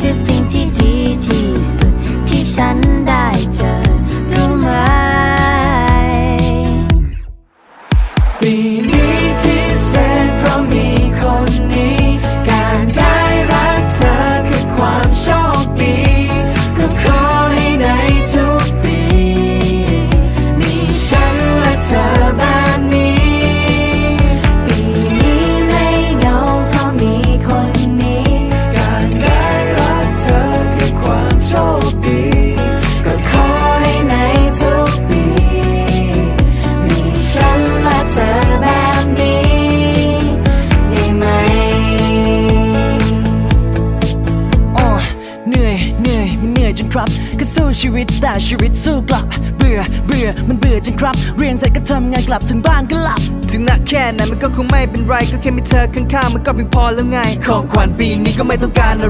คือสิ่งที่ดีที่สุดที่ฉันได้เจอรู้ไหมปีนี้ที่ อยมันเหนื่อยจนครับก็สู้ชีวิตแต่ชีวิตสู้กลับ เบื่อเบื่อมันเบื่อจนครับ เรียนเสร็จก็ทำงานกลับถึงบ้านก็หลับ ถึงหนักแค่ไหนมันก็คงไม่เป็นไร ก็แค่มีเธอข้างๆมันก็เพียงพอแล้วไง ของขวัญปีนี้ก็ไม่ต้องการอะไร